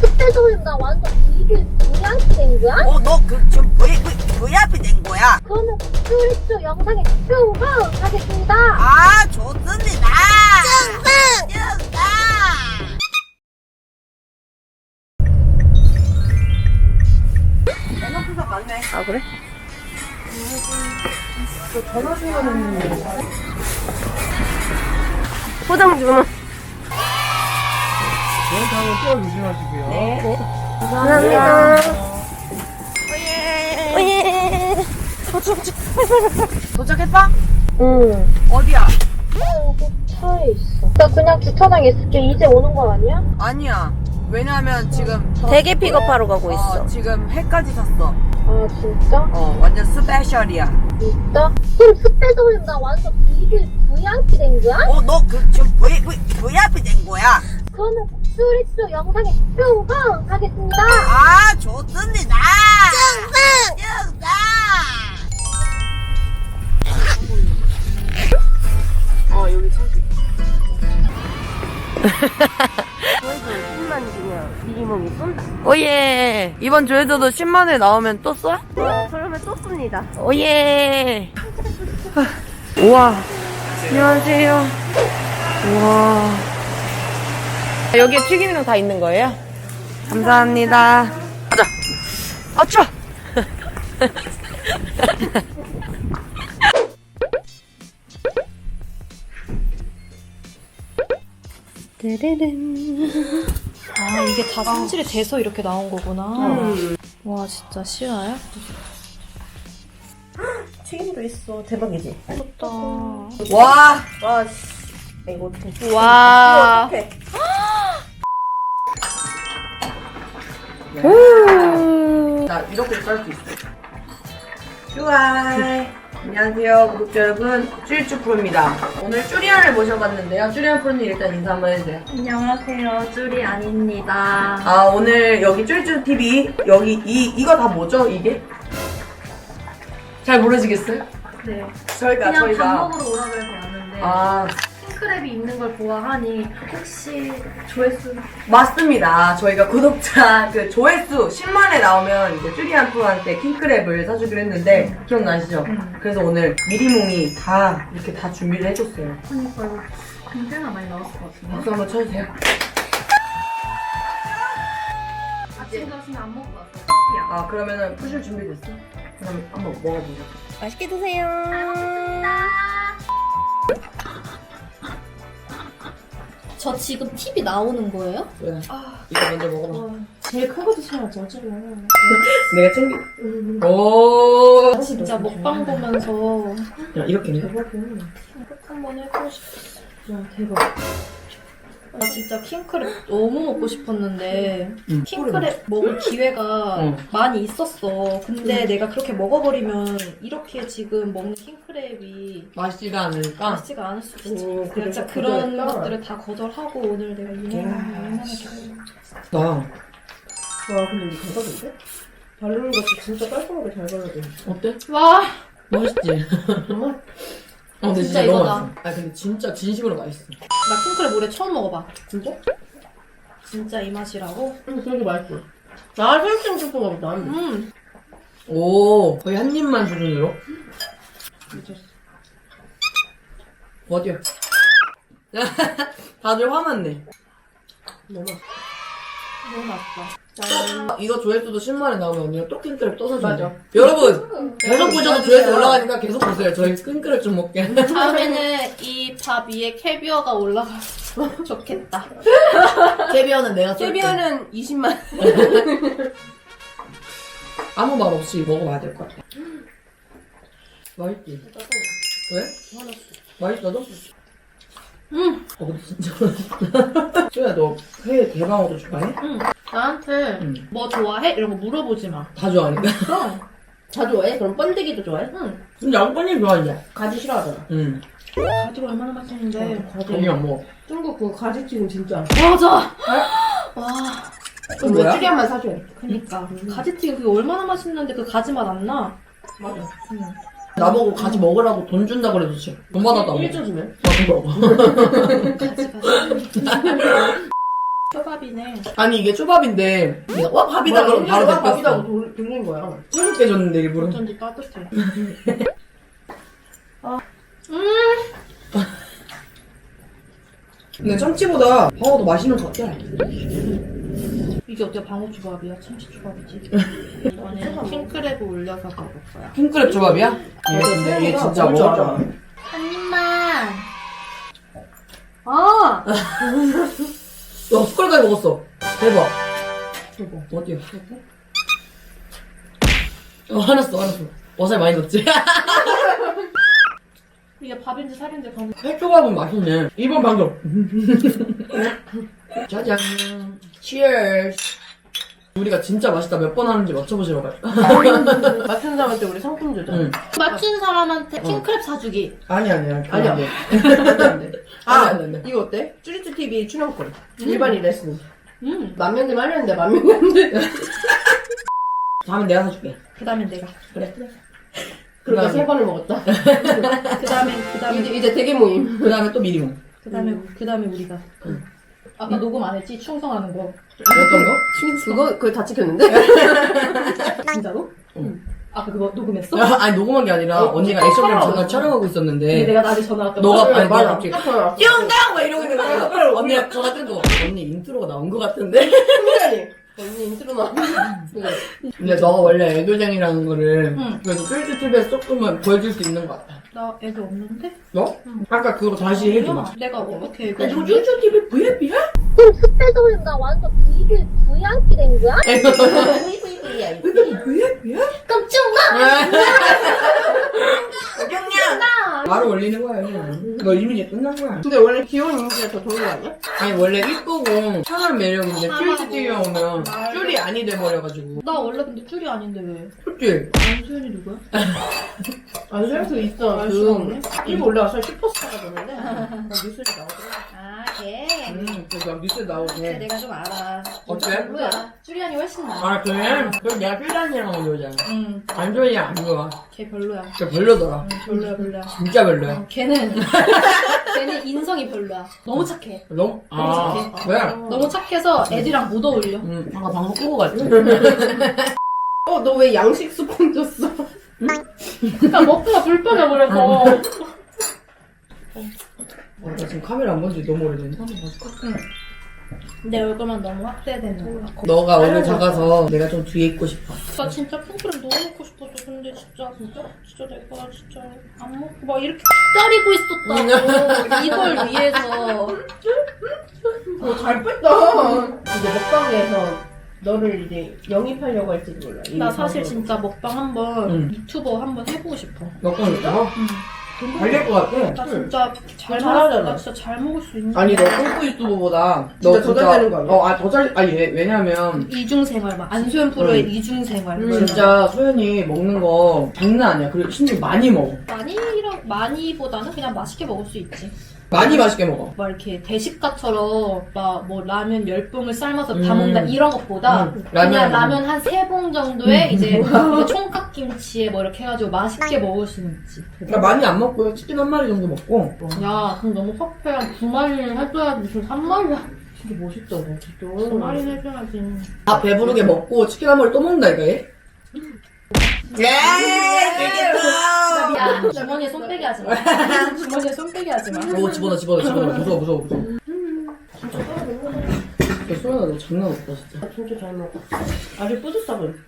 그때도 나 완전 이게 VIP 된 거야? 어, 너 그, 지금 V, V, VIP 된 거야? 그러면 쭈리쭈 영상에 평가하겠습니다. 아, 좋습니다. 맞네. 아 그래? 전화 주문은 포장 주문. 저한테 한번 띄워 조심하시고요. 네. 감사합니다. 오예. 도착했어? 응. 어디야? 어, 여기 차에 있어. 나 그냥 주차장에 있을게. 이제 오는 거 아니야? 아니야. 왜냐면 지금 대게 픽업하러 가고 있어. 어, 지금 회까지 샀어. 아, 진짜? 어, 완전 스페셜이야. 진짜? 그럼 그때도 나 완전 VIP 된 거야? 어, 너 그, 지금 V, V, VIP 된 거야? 그러면 쭈리쭈 영상에 평가하겠습니다. 아, 좋습니다. 증승! 증승! 어, 여기 저기. 조회수 10만 주면 미니몽이 쏜다. 오예. 이번 조회수도 10만에 나오면 또 쏴? 어, 그러면 또 쏩니다. 오예. 우와. 안녕하세요. 우와. 여기에 튀김이랑 다 있는 거예요? 감사합니다. 가자. 아, 추워. 아 이게 다 손질이 돼서 이렇게 나온 거구나. 와 진짜 실화야? 튀김도 있어. 대박이지? 좋다. 와, 와, 씨. 이거 어떡해. 와. 어떡해. 나 이렇게 썰 수 있어. 쭈아이. 안녕하세요, 구독자 여러분. 쭈리쭈 프로입니다. 오늘 쭈리안을 모셔봤는데요. 쭈리안 프로님 일단 인사 한번 해주세요. 안녕하세요 쭈리 아닙니다. 아, 오늘 여기 쭈리쭈 TV, 여기 이, 이거 다 뭐죠, 이게? 잘 모르시겠어요? 네. 저희가, 그냥 저희가. 밥 먹으러 오라 그래서 왔는데 아, 킹크랩이 있는 걸 보아하니 혹시 조회수 맞습니다. 저희가 구독자 그 조회수 10만에 나오면 이제 쭈리안 프로한테 킹크랩을 사주기로 했는데 기억나시죠? 음. 그래서 오늘 미리몽이 다 이렇게 다 준비를 해줬어요. 그러니까 이거 굉장히 많이 나왔을 것 같은데. 박수 한번 쳐주세요. 아침 점심 안 먹고 왔어요. 커피야. 아 그러면은 푸실 준비됐어? 그럼 한번 먹어보자. 맛있게 드세요. 저 지금 TV 나오는 거예요? 왜? 이거 먼저 먹어봐. 제일 큰 거 드셔야지 어차피. 내가 챙겨. 오. 진짜 먹방 보면서 야 이렇게 해. 꼭 한번 해보고 싶었어. 와 대박. 나 진짜 킹크랩 너무 먹고 싶었는데 응. 킹크랩 먹을 기회가 응. 많이 있었어. 근데 내가 그렇게 먹어버리면 이렇게 지금 먹는 킹크랩이 맛있지가 않으니까. 맛있지가 않을 수도 있지. 오, 그래서 그래서 그런 거절했다. 것들을 다 거절하고 오늘 내가 유명한 나. 와, 근데 이거 대박인데? 바르는 것도 진짜 깔끔하게 잘 돼. 어때? 와 맛있지. 정말? 어, 근데 진짜 진짜, 너무 이거다. 맛있어. 아 근데 진짜 진심으로 맛있어. 나 킹크랩 올해 처음 먹어봐. 진짜? 진짜 이 맛이라고? 응, 되게 맛있어. 나 생생 싶은가 보다. 음. 오 거의 한 입만 수준으로. 미쳤어. 어디야? 다들 화났네. 너무 맛있어. 너무 맛있다. 아, 이거 조회수도 10만에 나오면 언니가 또 킹크랩 또 사준대. 맞아. 여러분 계속 보셔도 조회수 올라가니까 계속 보세요. 저희 킹크랩 좀 먹게. 다음에는 이 밥 위에 캐비어가 올라가서 좋겠다. 캐비어는 내가 쏠게. 세비야는 20만. 아무 말 없이 먹어봐야 될 것 같아. 맛있지? 왜? 맛있어도? 응. 어, 근데 진짜 맛있다. 수야, 너회 대방어도 좋아해? 나한테 응. 뭐 좋아해? 이런 거 물어보지 마. 다 좋아하니까. 그럼. 다 좋아해? 그럼 번데기도 좋아해? 응. 근데 양반님 좋아하냐? 가지 싫어하잖아. 응. 가지가 얼마나 맛있는데. 언니 안 먹어. 중국 그 가지튀김 진짜. 맞아. 와. 그럼 뭐야? 메추리알만 사줘야 돼. 그니까. 가지튀김 그게 얼마나 맛있는데 그 가지 맛 안 나? 맞아. 나보고 같이 먹으라고 돈 준다 그래도 진짜 돈 받아도 안 먹어. 1조 주면? 나돈 먹어. 가지 가지. 초밥이네. 아니 이게 초밥인데 내가 와 밥이다 뭐, 그러면 바로 밥이다고 느꼈어 돌- 돌린 거야. 찌개 줬는데 일부러 어쩐지 따뜻해. 근데 참치보다 방어도 맛있는 것 같아 이게 어떻게 방어 초밥이야? 참치 초밥이지. 이번에 킹크랩을 올려서 먹을 거야. 킹크랩 초밥이야? 얘 근데 얘 진짜 먹을 줄 먹을 줄 알아. 알아 한 입만. 아! 와 숟가락까지 먹었어 대박 대박 어디야 어 화났어 화났어 와사비 많이 넣었지? 이게 밥인지 살인지 방 회초밥은 맛있네 2번 방금 짜잔 치얼스 우리가 진짜 맛있다 몇 번 하는지 맞춰보시러 가요 맞춘 사람한테 우리 상품 주자. 응. 맞춘 사람한테 킹크랩 사주기. 아니 아니야 아니야. 돼. 아, 아, 안 돼, 안 돼. 이거 어때? 쭈리쭈 TV 출연권. 일반인 레슨. 음. 만면대 말렸는데 만면대. 다음엔 내가 사줄게 그 다음엔 내가. 그래 그러니까 그다음에- 세 번을 먹었다. 그 다음엔 그 다음에 이제, 이제 대개 모임. 그 다음에 또 미리몽 그 다음에 그 다음에 우리가. 아까 녹음 안 했지? 충성하는 거. 어떤 거? 그거, 그거 다 찍혔는데? 진짜로? 응. 아까 그거 녹음했어? 아니 녹음한 게 아니라 어, 언니가 깜짝이야. 액션캠 잠깐 촬영하고 근데 있었는데 내가 나한테 전화 왔다. 너가 아니 맞아. 내가 갑자기. 띵강! 막 이러고 있는 거야 언니가 전화 끊고 언니 인트로가 나온 거 같은데? 승관이. 언니 인트로 나. 근데 너가 원래 애교쟁이라는 거를 응. 그래도 쫄쫄쫄에서 조금만 보여줄 수 있는 것 같아 나 애들 없는데? 너? 아까 그거 다시 해줘봐 내가 어떻게 이거 야 이거 쫄쫄TV VIP야? 그럼 스페셜인가 완전 VV, VIP 된 거야? 이거 VIP야? 깜짝 마! 경량! 바로 올리는 거야 그냥 너 이미 이제 끝난 거야 근데 원래 귀여운 이미지가 더 좋은 거 아니야? 아니 원래 이쁘고 편한 매력인데 편하고. 쫄쫄TV 오면 맞아. 쫄이 아니 돼버려가지고 나 원래 근데 쭈리 아닌데 왜? 솔직히 안수현이 누구야? 안살수 있어. 알 그, 수가 없네. 일부 올라와서 슈퍼스타가 되는데. 뉴스에 나오더라. 아 걔. 음 그래서 뉴스에 나오게 내가 좀 알아. 어때? 뭐야? 쭈리안이 훨씬 나아. 아 그래? 그럼 내가 필란이랑 놀잖아 응. 안좋이랑 안 좋아 걔 별로야. 진짜 별로더라 응, 별로야 별로야. 진짜 별로야 어, 걔는 걔는 인성이 별로야. 너무 착해. 너무 아 착해. 왜? 너무 착해서 애들이랑 못 어울려. 음 아까 방송 끄고 갔지 어, 너 왜 양식 스콘 줬어? 그러니까 먹기가 불편해 그래서. 어, 나 지금 카메라 안 본지 너무 오래됐네 한번 봐줄까? 내 얼굴만 너무 확대되는 거야. 너가 오늘 작아서 내가 좀 뒤에 있고 싶어 나 진짜 킹크랩 너무 먹고 싶었어. 근데 진짜 진짜 진짜 내가 진짜 안 먹고 막 이렇게 기다리고 있었다고 이걸 위해서. 어, 잘 뺐다. 이제 먹방에서 너를 이제 영입하려고 할지도 몰라. 나 사실 진짜 먹방 한번 응. 유튜버 한번 해보고 싶어. 몇번 있어? 달릴 것 같아 나 진짜 잘 잘하잖아. 먹을 나 진짜 잘 먹을 수 있는. 아니 너 꿀꿀 유튜버보다 너 진짜 더잘 되는 거 아니야? 어, 아, 더 잘, 아니, 왜, 왜냐면, 이중 생활 막 안소연 프로의 응. 이중 생활. 음. 진짜 소연이 먹는 거 장난 아니야. 그리고 심지어 많이 먹어. 많이랑 많이보다는 그냥 맛있게 먹을 수 있지. 많이 맛있게 먹어. 막 이렇게 대식가처럼 막 뭐 라면 열 봉을 삶아서 다 음. 먹는다 이런 것보다 음, 그냥 라면. 라면 한세봉 정도에 이제 이제 총각김치에 뭐 이렇게 해가지고 맛있게 먹을 수는 있지. 나 많이 안 먹고요. 치킨 한 마리 정도 먹고. 야 그럼 너무 섭해 한두 마리는 해줘야지 지금 한 마리야. 진짜 멋있다, 진짜. 두 마리는 해줘야지. 다 배부르게 먹고 치킨 한 마리 또 먹는다, 이거 얘? 예! 야 주머니에 손 빼게 하지 마. 주머니에 손 빼게 하지 마. 오, 집어넣어, 집어넣어, 집어넣어. 무서워, 무서워, 무서워. 야, 소연아, 너 장난 없다, 진짜. 아, 진짜 잘 먹어. 아주 뿌듯하군.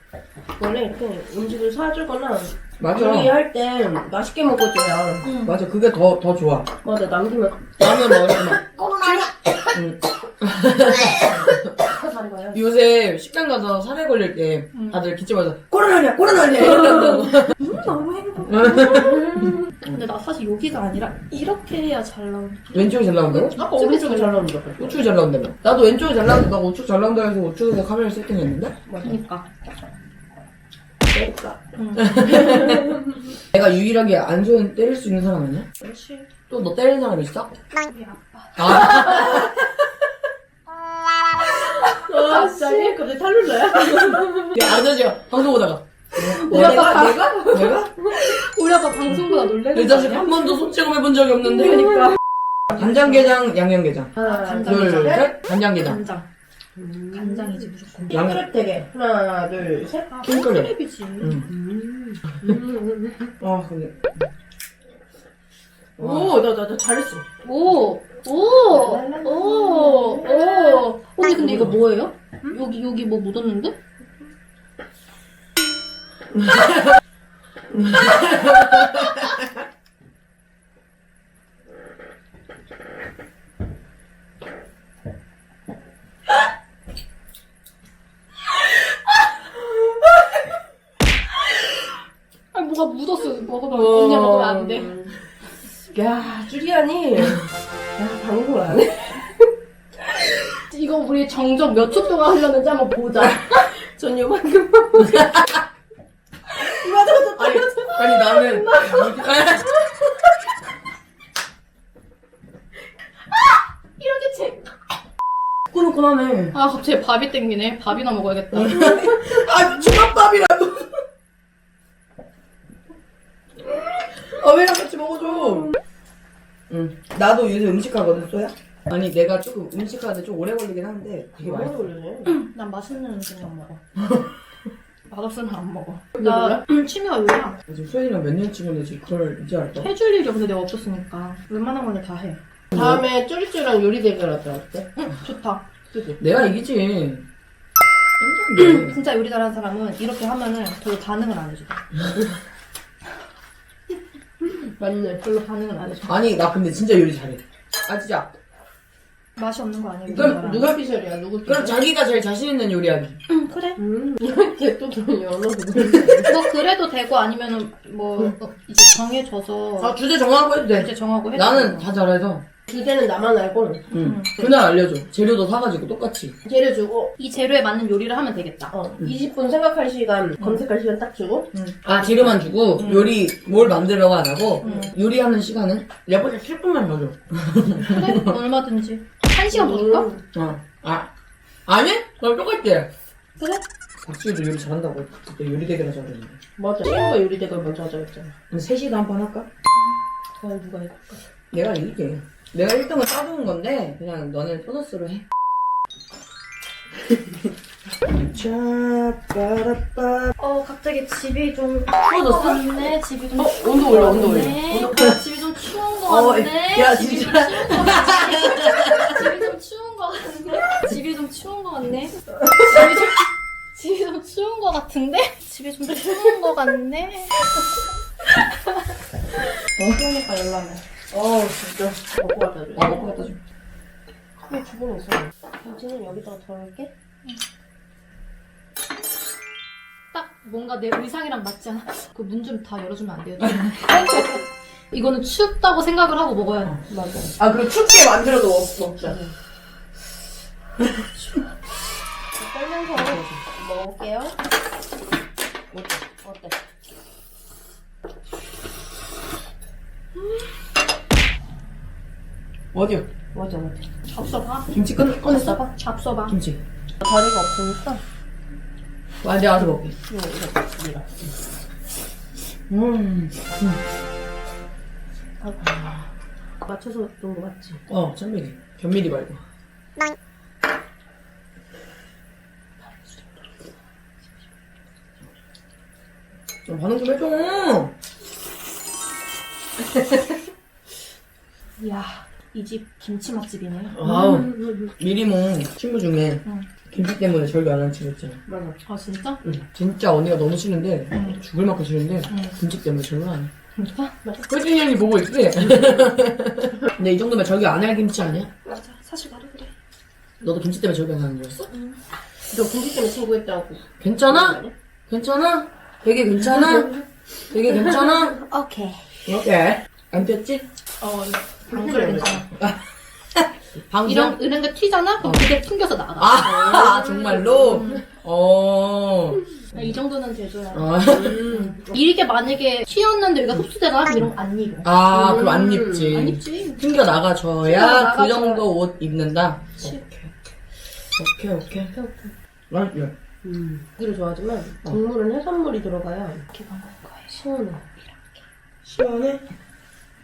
원래 이렇게 음식을 사주거나 맞아. 요리할 때 맛있게 먹어줘야. 응. 맞아, 그게 더, 더 좋아. 맞아, 남기면 라면 먹으면 거야. 요새 식당 가서 살에 걸릴 때 응. 다들 기침하면서 코로나냐, 코로나냐 이런다고. 너무 행복해. 근데 나 사실 여기가 아니라 이렇게 해야 잘 나오는. 왼쪽이 잘 나온다고? 아까 오른쪽에 잘 나온다. 우측이 잘 나온다며. 나도 왼쪽이 잘 나온다. 나 우측 잘 나온다 해서 우측에서 카메라 세팅했는데? 그러니까. 응. 내가 유일하게 안소연 때릴 수 있는 사람 아니야? 그렇지. 또너 때리는 사람 있어? 우리 아빠. 아, 아, 진짜. 갑자기 탈룰러야? 야, 아저씨가 방송 보다가. 우리 아빠 내가? 내가? 우리 아빠 방송보다 놀래는 내거 자식? 한 번도 손찌검 해본 적이 없는데. 그러니까. 간장게장, 양념게장. 하나, 간장게장. 둘, 셋. 셋. 간장게장. 간장. 간장이지 무조건. 양, 킹크랩 하나, 둘, 셋. 아, 킹크랩. 킹크랩이지. 응. 음. 아, 근데. 오, 나, 나, 나 잘했어. 오, 오, 오, 오. 언니 근데 이거 뭐예요? 여기 여기 뭐 묻었는데? 정적 몇초 동안 흘렸는지 한번 보자. 전 요만큼만 먹어. 맞아, 맞아, 아니, 아니 나는. 이렇게 책. 꾸덕꾸덕하네. 아 갑자기 밥이 땡기네. 밥이나 먹어야겠다. 아, 주먹밥이라도. 아, 왜랑 같이 먹어줘? 응. 나도 요새 음식 하거든, 소야? 아니, 내가 조금 음식하는데 좀 오래 걸리긴 한데, 되게 많이 맛있어. 올리네. 난 맛있는 음식만 먹어. 맛없으면 안 먹어. 나 취미가 요리야. 지금 소연이랑 몇년 찍었는지 그걸 이제 알까? 해줄 일이 없는데 내가 없었으니까 웬만한 거는 다 해. 다음에 쭈리쭈랑 요리 대결 하자, 어때? 응, 좋다. 그지? 내가 이기지. 깜짝이야. 진짜 요리 잘하는 사람은 이렇게 하면은 별로 반응을 안 해줘. 맞네. 별로 반응을 안 해줘. 아니, 나 근데 진짜 요리 잘해. 아, 진짜. 맛이 없는 거 아니야? 그럼 누가 피셜이야? 누구 피셜? 그럼 자기가 제일 자신 있는 요리하기. 응, 그래. 음, 걔또 좀 연어 그거. 뭐 그래도 되고 아니면은 뭐 어, 이제 정해져서 아, 주제 정하고 해도 돼. 이제 정하고 해. 나는 다 잘해서. 주제는 나만 알고, 응. 응. 그날 알려줘. 재료도 사가지고 똑같이. 재료 주고, 이 재료에 맞는 요리를 하면 되겠다. 어, 20분 생각할 시간, 검색할 시간 딱 주고, 아, 재료만 주고, 요리 뭘 만들려고 안 하고, 응. 요리하는 시간은? 예쁘게 10분만 더 줘. 그래? 얼마든지. 한 시간? 음, 어. 아. 아니? 그럼 똑같지? 그래? 박지우도 요리 잘한다고. 그때 요리 대결 하자 그랬는데. 맞아. 친구가 요리 대결 먼저 하자 했잖아. 그럼 3시도 한 판 할까? 아, 누가 해? 내가 이길게. 내가 1등을 따두는 건데, 그냥 너는 보너스로 해. 차빠라빠. 어 갑자기 집이 좀 추워졌어? 같네. 집이 좀 어, 온도 올려, 온도 올려. 네. 온도 아, 집이 좀 추운 거 어, 같네. 야, 집이 진짜. 추운 거 같네. 집이 좀 추운 거 같네. 집이 좀. 집이 좀 추운 거 같은데? 집이 좀 추운 거 같네. 그러니까 연락해. 어우, 진짜. 먹고 갖다 줘. 아, 먹고 갖다 줘. 왜 주문이 있어? 김치는 여기다가 덜을게. 딱 뭔가 내 의상이랑 맞지 않아? 그 문 좀 다 열어주면 안 돼요? 이거는 춥다고 생각을 하고 먹어야 돼. 맞아. 아, 그리고 춥게 만들어도 먹, 먹자. 떨 면서 먹을게요. 어때? 어디요? 맞아, 맞아. 잡숴봐. 김치 꺼, 꺼냈어? 잡숴봐. 잡숴봐. 김치. 다리가 없으니까. 와, 내가 와서 먹게. 이거, 이거, 이거. 음. 맞춰서 넣은 거 맞지? 어, 천미리. 견미리 말고. 좀 반응 좀 해줘. 이야, 이 집 김치 맛집이네. 아우, 미리몽 친구 중에 응. 김치 때문에 절교 안 하는 친구 있잖아. 맞아. 아, 진짜? 응. 진짜 언니가 너무 싫은데, 응. 죽을 만큼 싫은데, 응. 김치 때문에 절교 안 해. 진짜? 혜진이 형이 보고 있지? 근데 이 정도면 절교 안할 김치 아니야? 맞아. 사실 나도 그래. 너도 김치 때문에 절교 안 하는 거였어? 너 김치 때문에 친구했다고. 괜찮아? 괜찮아? 되게 괜찮아? 되게 괜찮아? 오케이. 오케이. 안 됐지? 어, 방금 괜찮아. 방금? 이런, 이런 게 튀잖아? 그럼 그게 튕겨서 나가. 아, 정말로? 어. 이 정도는 돼줘야 돼. 아, 이게 만약에 튀었는데 여기가 흡수되거나 이런 거안 입어. 아, 그럼 안 입지. 안 입지. 튕겨 나가줘야. 그 정도 옷 입는다? 그치. 오케이, 오케이. 맛있지? 음. 고기를 좋아하지만 국물은 해산물이 들어가야 이렇게 먹는 거야. 시원해. 시원해?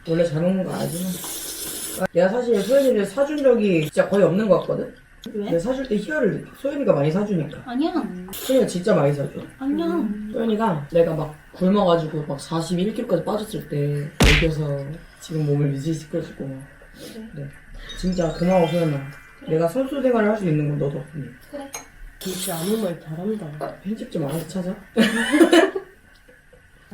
원래 잘 먹는 거 알지? 내가 사실 소연이를 사준 적이 진짜 거의 없는 것 같거든? 왜? 내가 사줄 때 희열을 느껴. 소연이가 많이 사주니까. 아니야. 소연이가 진짜 많이 사줘. 아니야. 소연이가 내가 막 굶어가지고 막 41kg까지 빠졌을 때 먹여서 지금 몸을 유지시켜주고. 네. 진짜 고마워 소연아. 내가 선수 생활을 할 수 있는 건너 덕분이야. 진짜 아무 말 잘한다. 편집 좀 알아서 찾아.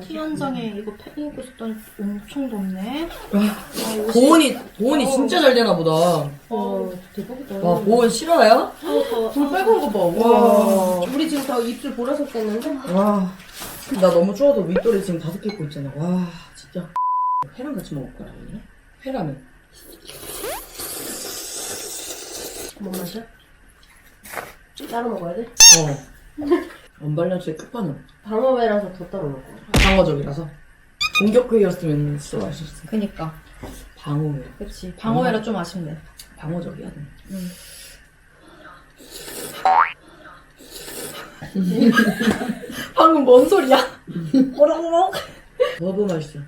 티 현장에 이거 패딩 입고 있었더니 엄청 덥네. 와, 아, 옷이 보온이, 보온이 진짜 잘 되나 보다. 와, 어, 대박이다. 보온 싫어요? 너무 더워. 불 빨간 거 봐. 와. 우리 지금 다 입술 보라색 됐는데? 와, 나 너무 추워서 윗돌이 지금 다섯 개 입고 있잖아. 와, 진짜. 회랑 같이 먹을 거야, 오늘? 회라면. 뭔 맛이야? 따로 먹어야 돼? 어. 언밸런스의 끝판왕. 방어회라서 더 따로 먹어. 방어적이라서. 공격회였으면 진짜 맛있었어. 그니까. 방어회. 그치. 방어회라 좀 아쉽네. 방어적이야, 너. 방금 뭔 소리야? 뭐라고? 너무 맛있어.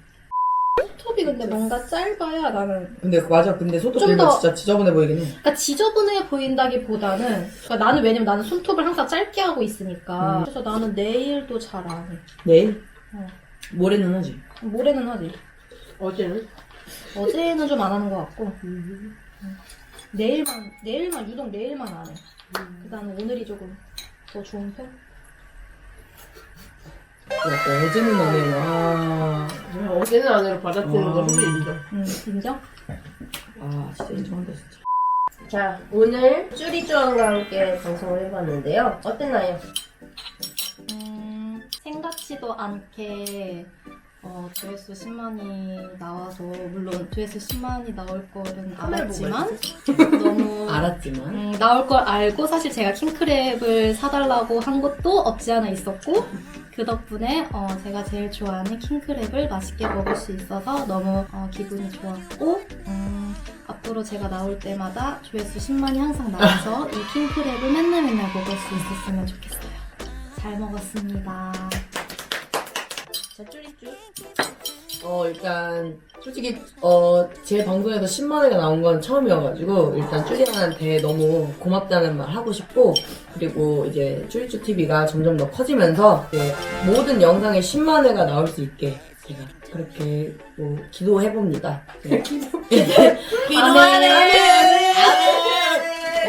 톱이 근데 뭔가 짧아야 나는 근데 맞아. 근데 손톱 좀 길면 더- 진짜 지저분해 보이긴 해. 그러니까 지저분해 보인다기보다는 그러니까 나는 왜냐면 나는 손톱을 항상 짧게 하고 있으니까 음. 그래서 나는 네일도 잘 안 해. 내일? 어. 모레는 하지. 모레는 하지. 어제는? 어제는 좀 안 하는 것 같고 음. 내일만 내일만 유독 내일만 안 해. 그래서 나는 오늘이 조금 더 좋은 편. 야, 어제는 안 해. 와. 어제는 안으로 와. 거 소리 인정. 음, 인정? 아, 진짜 인정한다, 진짜. 자, 오늘 쭈리쭈왕과 함께 방송을 해봤는데요. 어땠나요? 음, 생각지도 않게 어, 조회수 10만이 나와서 물론 조회수 10만이 나올 거는 카메라 보고 알았지만 너무 알았지만. 음, 나올 걸 알고 사실 제가 킹크랩을 사달라고 한 것도 없지 않아 있었고 그 덕분에 어, 제가 제일 좋아하는 킹크랩을 맛있게 먹을 수 있어서 너무 어, 기분이 좋았고 음, 앞으로 제가 나올 때마다 조회수 10만이 항상 나와서 이 킹크랩을 맨날 맨날 먹을 수 있었으면 좋겠어요. 잘 먹었습니다. 자, 쭈리쭈. 어, 일단, 솔직히, 어, 제 방송에서 10만회가 나온 건 처음이어가지고, 일단 쭈리한테 너무 고맙다는 말 하고 싶고, 그리고 이제 쭈리쭈TV가 점점 더 커지면서, 모든 영상에 10만회가 나올 수 있게, 제가 그렇게 뭐, 기도해 봅니다. 네. 기도하네!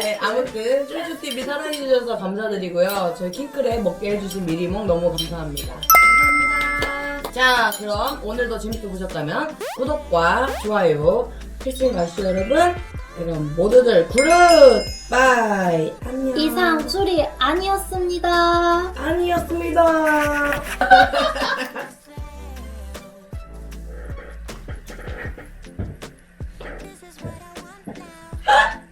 네, 아무튼, 쭈리쭈TV 사랑해 주셔서 감사드리고요. 저희 킹크랩 먹게 해주신 미리몽 너무 감사합니다. 자 그럼 오늘도 재밌게 보셨다면 구독과 좋아요 필수인 가수 여러분 그럼 모두들 구르 바이 안녕 이상 소리 아니었습니다. 아니었습니다 HUH!